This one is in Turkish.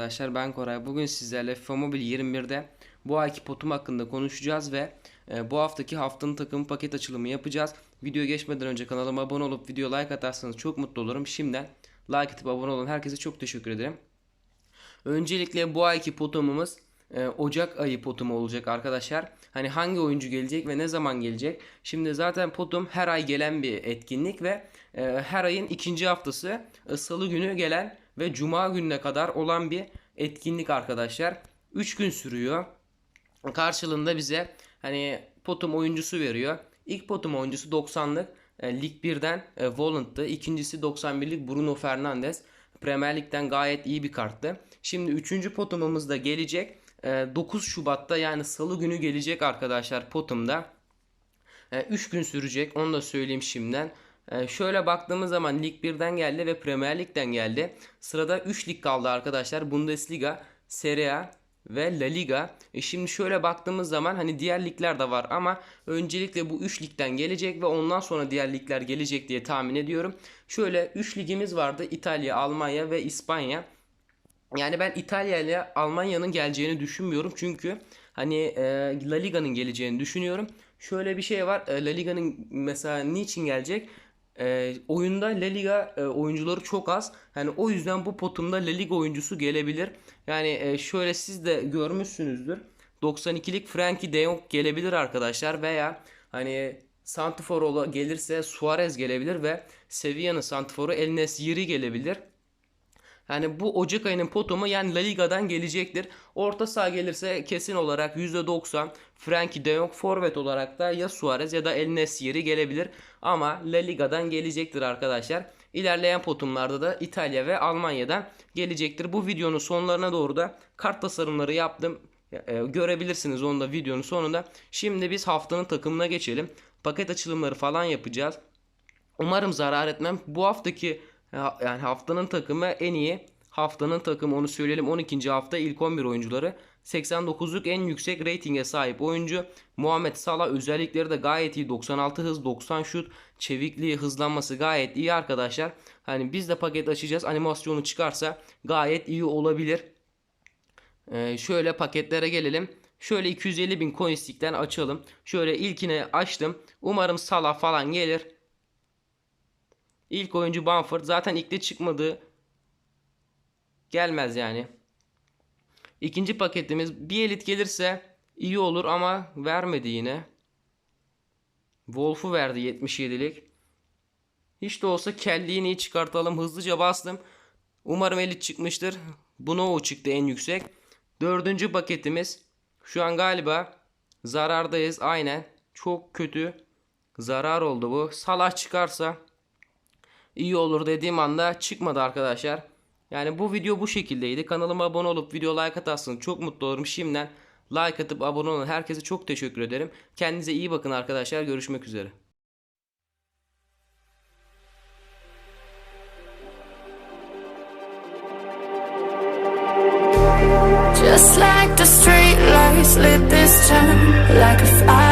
arkadaşlar ben Koray. Bugün sizlerle FIFA Mobile 21'de bu ayki potum hakkında konuşacağız ve e, bu haftaki haftanın takım paket açılımı yapacağız. Video geçmeden önce kanalıma abone olup video like atarsanız çok mutlu olurum. Şimdiden like atıp abone olun. Herkese çok teşekkür ederim. Öncelikle bu ayki potumumuz e, Ocak ayı potumu olacak arkadaşlar. Hani hangi oyuncu gelecek ve ne zaman gelecek? Şimdi zaten potum her ay gelen bir etkinlik ve e, her ayın ikinci haftası e, salı günü gelen ve cuma gününe kadar olan bir etkinlik arkadaşlar. 3 gün sürüyor. Karşılığında bize hani potum oyuncusu veriyor. İlk potum oyuncusu 90'lık e, Lig 1'den e, Volant'tı. İkincisi 91'lik Bruno Fernandes. Premier Lig'den gayet iyi bir karttı. Şimdi 3. potumumuz da gelecek. E, 9 Şubat'ta yani salı günü gelecek arkadaşlar potumda. 3 gün sürecek onu da söyleyeyim şimdiden. E, şöyle baktığımız zaman Lig 1'den geldi ve Premier Lig'den geldi. Sırada 3 lig kaldı arkadaşlar. Bundesliga, Serie A ve La Liga. E şimdi şöyle baktığımız zaman hani diğer ligler de var ama öncelikle bu 3 ligden gelecek ve ondan sonra diğer ligler gelecek diye tahmin ediyorum. Şöyle 3 ligimiz vardı. İtalya, Almanya ve İspanya. Yani ben İtalya ile Almanya'nın geleceğini düşünmüyorum. Çünkü hani e, La Liga'nın geleceğini düşünüyorum. Şöyle bir şey var. E, La Liga'nın mesela niçin gelecek? E, oyunda La Liga e, oyuncuları çok az. Hani o yüzden bu potumda La Liga oyuncusu gelebilir. Yani e, şöyle siz de görmüşsünüzdür. 92'lik Frankie de Jong gelebilir arkadaşlar veya hani Santifor gelirse Suarez gelebilir ve Sevilla'nın Santifor'u El Nesiri gelebilir. Yani bu Ocak ayının potumu yani La Liga'dan gelecektir. Orta saha gelirse kesin olarak %90 Frankie de Jong forvet olarak da ya Suarez ya da El Nesiri gelebilir. Ama La Liga'dan gelecektir arkadaşlar. İlerleyen potumlarda da İtalya ve Almanya'dan gelecektir. Bu videonun sonlarına doğru da kart tasarımları yaptım. E, görebilirsiniz onu da videonun sonunda. Şimdi biz haftanın takımına geçelim. Paket açılımları falan yapacağız. Umarım zarar etmem. Bu haftaki yani haftanın takımı en iyi. Haftanın takımı onu söyleyelim 12. hafta ilk 11 oyuncuları. 89'luk en yüksek reytinge sahip oyuncu. Muhammed Salah özellikleri de gayet iyi. 96 hız, 90 şut, çevikliği, hızlanması gayet iyi arkadaşlar. Hani biz de paket açacağız. Animasyonu çıkarsa gayet iyi olabilir. Ee, şöyle paketlere gelelim. Şöyle 250 bin coinstikten açalım. Şöyle ilkini açtım. Umarım Salah falan gelir. İlk oyuncu Bamford. Zaten ilkte çıkmadı. Gelmez yani. İkinci paketimiz bir elit gelirse iyi olur ama vermedi yine. Wolf'u verdi 77'lik. Hiç de olsa kelliğini çıkartalım. Hızlıca bastım. Umarım elit çıkmıştır. Bunu o çıktı en yüksek. Dördüncü paketimiz. Şu an galiba zarardayız. Aynen. Çok kötü zarar oldu bu. Salah çıkarsa iyi olur dediğim anda çıkmadı arkadaşlar. Yani bu video bu şekildeydi. Kanalıma abone olup video like atarsanız çok mutlu olurum. Şimdiden like atıp abone olun. Herkese çok teşekkür ederim. Kendinize iyi bakın arkadaşlar. Görüşmek üzere. Just like the street lights lit this town Like a fire